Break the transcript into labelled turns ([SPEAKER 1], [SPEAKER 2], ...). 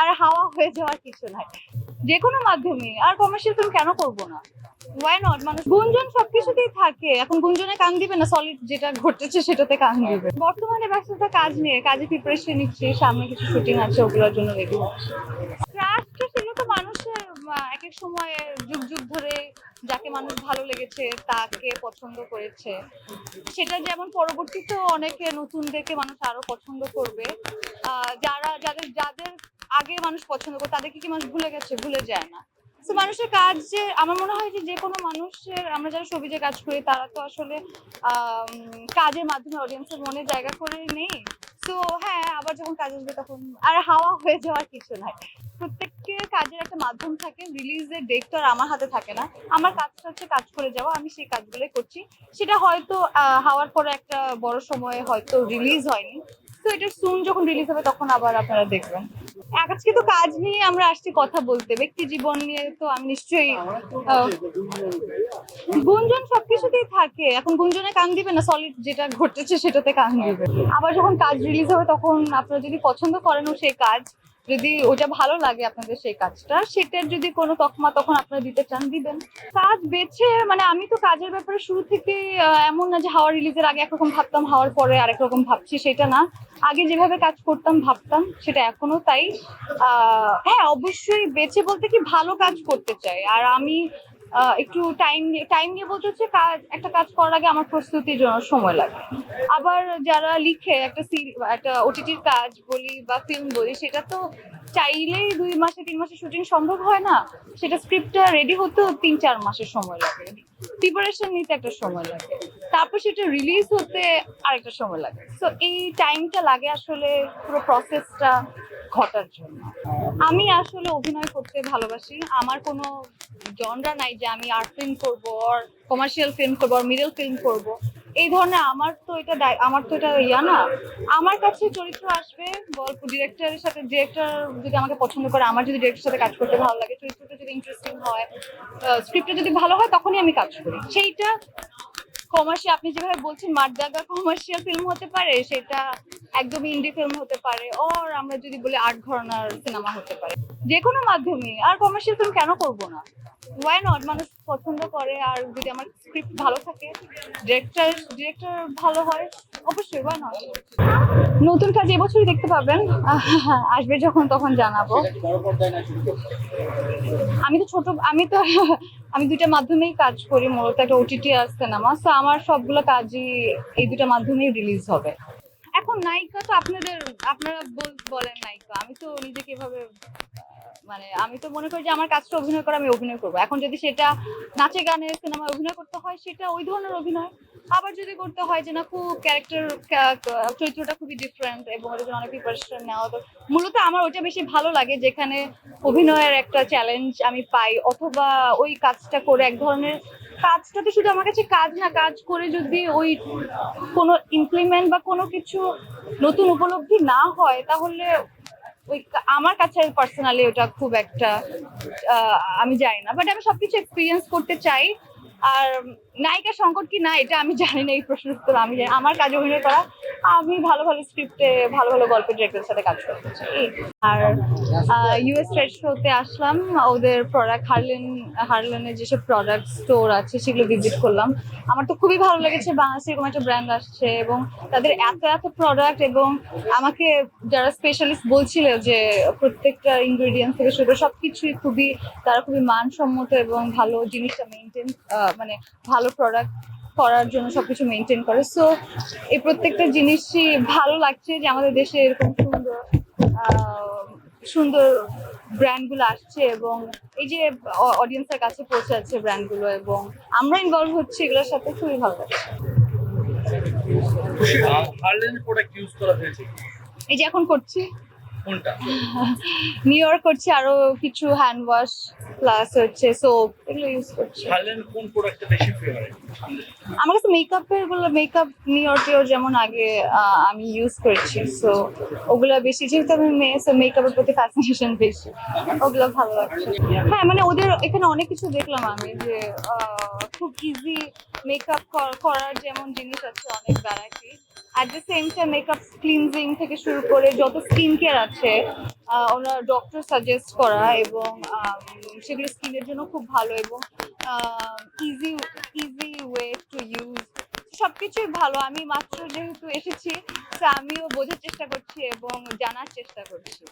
[SPEAKER 1] আর হাওয়া হয়ে যাওয়ার কিছু নাই। যে কোনো মাধ্যমে আর কমার্শিয়াল ফিল্ম কেন করব না? ওয়াই নট মানুষ গুঞ্জন সবকিছুতেই থাকে। এখন গুঞ্জনে কান দিবে না? সলিড যেটা ঘটেছে সেটাতে কান দিবে। বর্তমানে ব্যস্ততা কাজ নিয়ে কাজে প্রিপারেশন নিচ্ছি। সামনে কিছু শুটিং আছে, ওগুলোর জন্য রেডি হচ্ছে। ক্রাফটটা ছিল তো মানুষের এক এক সময়ে যুগ যুগ ধরে যাকে মানুষ ভালো লেগেছে, তাকে পছন্দ করেছে। সেটা যেমন পরবর্তীতে অনেকে নতুনদেরকে মানুষ আরও পছন্দ করবে। যারা, যাদের যাদের আগে মানুষ পছন্দ করে তাদেরকে কি মানুষ ভুলে গেছে, ভুলে যায় না। তো মানুষের কাজ যে, আমার মনে হয় যে কোনো মানুষের, আমরা যারা সবিজে কাজ করি, তারা তো আসলে কাজের মাধ্যমে অডিয়েন্সের মনে জায়গা করে নেই। তো হ্যাঁ আবার যখন কাজ আসবে তখন আর হাওয়া হয়ে যাওয়ার কিছু নাই। প্রত্যেকের কাজের একটা মাধ্যম থাকে রিলিজের ডেট তো আর আমার হাতে থাকে না। আমার কাজটা হচ্ছে কাজ করে যাওয়া, আমি সেই কাজগুলোই করছি। সেটা হয়তো হওয়ার পরে একটা বড় সময়ে হয়তো রিলিজ হয়নি। তো এটা সুন যখন রিলিজ হবে, তখন আবার আপনারা দেখবেন। আজকে তো কাজ নিয়ে আমরা আসছি কথা বলতে। ব্যক্তি জীবন নিয়ে তো আমি নিশ্চয়ই গুঞ্জন সবকিছুতেই থাকে। এখন গুঞ্জনে কান দিবে না সলিড যেটা ঘটেছে সেটাতে কান দিবে। আবার যখন কাজ রিলিজ হবে তখন আপনারা যদি পছন্দ করেনও সেই কাজ, যদি ওটা ভালো লাগে আপনাদের সেই কাজটা, সেটার যদি কোনো তকমা তখন আপনারা দিতে চান, দিবেন। কাজ বেছে মানে আমি তো কাজের ব্যাপারে শুরু থেকে এমন না যে হাওয়া রিলিজের আগে একরকম ভাবতাম, হাওয়ার পরে আরেক রকম ভাবছি, সেটা না। আগে যেভাবে কাজ করতাম, ভাবতাম, সেটা এখনও তাই। হ্যাঁ অবশ্যই বেছে বলতে কি ভালো কাজ করতে চাই। আর আমি একটু টাইম টাইম নিয়ে বলতে হচ্ছে কাজ, একটা কাজ করার আগে আমার প্রস্তুতির জন্য সময় লাগে। আবার যারা লিখে একটা একটা ওটিটির কাজ বলি বা ফিল্ম বলি, সেটা তো চাইলেই দুই মাসে, তিন মাসে শুটিং সম্ভব হয় না। সেটা স্ক্রিপ্টটা রেডি হতেও তিন, চার মাসের সময় লাগে। প্রিপারেশন নিতে একটা সময় লাগে। তারপর সেটা রিলিজ হতে আরেকটা সময় লাগে। তো এই টাইমটা লাগে আসলে পুরো প্রসেসটা ঘটার জন্য। আমি আসলে অভিনয় করতে ভালোবাসি। আমার কোনো জনরা নাই যে আমি আর্ট ফিল্ম করব আর কমার্শিয়াল ফিল্ম করব আর মিডল ফিল্ম করব। এই ধরনের আমার তো এটা আমার তো এটা ইয়া না। আমার কাছে চরিত্র আসবে গল্প ডিরেক্টরের সাথে ডিরেক্টর যদি আমাকে পছন্দ করে, আমার যদি ডিরেক্টরের সাথে কাজ করতে ভালো লাগে, চরিত্রটা যদি ইন্টারেস্টিং হয় স্ক্রিপ্টটা যদি ভালো হয়, তখনই আমি কাজ করি। সেইটা কমার্শিয়াল, আপনি যেভাবে বলছেন মারদাগা কমার্শিয়াল ফিল্ম হতে পারে, সেটা একদম ইন্ডি ফিল্ম হতে পারে ওর আমরা যদি বলি আর্ট ঘরনার সিনেমা হতে পারে। যে কোনো মাধ্যমে আর কমার্শিয়াল ফিল্ম কেন করব না? ওয়াই নট মানুষ পছন্দ করে, আর যদি আমার স্ক্রিপ্ট ভালো থাকে ডিরেক্টর ডিরেক্টর ভালো হয় অবশ্যই নতুন কাজ এবছরই দেখতে পাবেন। আসবে যখন, তখন জানাব। আমি তো ছোট, আমি তো, আমি দুইটা মাধ্যমেই কাজ করি মূলত একটা ওটিটি আর সিনেমা। তো আমার সবগুলো কাজই এই দুটা মাধ্যমেই রিলিজ হবে। এখন নায়িকা তো আপনাদের, আপনারা বল- বলেন নায়িকা। আমি তো নিজেকে এভাবে মানে আমি তো মনে করি যে আমার কাজটা অভিনয় করা, আমি অভিনয় করব। এখন যদি সেটা নাচে, গানে, সিনেমায় অভিনয় করতে হয়, সেটা ওই ধরনের অভিনয়। আবার যদি করতে হয় যে না, খুব ক্যারেক্টার চরিত্রটা খুবই ডিফারেন্ট এবং ওটার জন্য অনেক প্রিপারেশন নেওয়া তো মূলত আমার ওটা বেশি ভালো লাগে যেখানে অভিনয়ের একটা চ্যালেঞ্জ আমি পাই অথবা ওই কাজটা করে এক ধরনের কাজটা তো শুধু আমার কাছে কাজ না, কাজ করে যদি ওই কোনো ইমপ্লিমেন্ট বা কোনো কিছু নতুন উপলব্ধি না হয়, তাহলে ওই আমার কাছে পার্সোনালি ওটা খুব একটা আমি জানি না। বাট আমি সবকিছু এক্সপিরিয়েন্স করতে চাই। আর নায়িকা সংকট কি? না, এটা আমি জানি না, এই প্রশ্নের উত্তর আমি জানি আমার কাজ অভিনয় করা আমি ভালো ভালো স্ক্রিপ্টে ভালো ভালো গল্পের ডিরেক্টরের সাথে কাজ করতে চাই। আর ইউএস ট্রেড শোতে আসলাম, ওদের প্রোডাক্ট হারলেন হারলেনের যেসব প্রোডাক্ট স্টোর আছে, সেগুলো ভিজিট করলাম। আমার তো খুবই ভালো লেগেছে, বাংলাদেশে এরকম একটা ব্র্যান্ড আসছে এবং তাদের এত এত প্রোডাক্ট এবং আমাকে যারা স্পেশালিস্ট বলছিল যে প্রত্যেকটা ইনগ্রেডিয়েন্ট থেকে শুরু করে সবকিছুই খুবই, তারা খুবই মানসম্মত এবং ভালো জিনিসটা মেনটেন মানে ভালো প্রোডাক্ট করার জন্য সবকিছু মেনটেন করে। সো এই প্রত্যেকটা জিনিসই ভালো লাগছে যে আমাদের দেশে এরকম সুন্দর সুন্দর ব্র্যান্ডগুলো আসছে এবং এই যে অডিয়েন্সের কাছে পৌঁছাচ্ছে ব্র্যান্ডগুলো এবং আমরা ইনভলভ হচ্ছি এগুলোর সাথে খুবই ভালো লাগছে। এই যে এখন করছি।
[SPEAKER 2] কোনটা?
[SPEAKER 1] নিউ ইয়র্ক করছি আরও কিছু হ্যান্ড ওয়াশ প্লাস হচ্ছে সোপ এগুলো ইউজ করছি।
[SPEAKER 2] হার্লেন কোন প্রোডাক্টটা বেশি ফেভারিট
[SPEAKER 1] আমার কাছে মেকআপেরগুলো মেকআপ নিউ ইয়র্কেও যেমন আগে আমি ইউজ করেছি সো ওগুলো বেশি যেহেতু আমি মেয়ে সো মেকআপের প্রতি ফ্যাসিনেশন বেশি ওগুলো ভালো লাগছে। হ্যাঁ মানে ওদের এখানে অনেক কিছু দেখলাম আমি যে খুব ইজি মেকআপ করার যেমন জিনিস আছে অনেক variety at the same time makeup cleansing থেকে শুরু করে যত স্কিন কেয়ার আছে ওনার ডক্টর সাজেস্ট করা এবং সেগুলো স্কিনের জন্য খুব ভালো এবং easy easy way to use সবকিছুই ভালো। আমি মাত্র যেহেতু এসেছি আমিও বোঝার চেষ্টা করছি এবং জানার চেষ্টা করছি।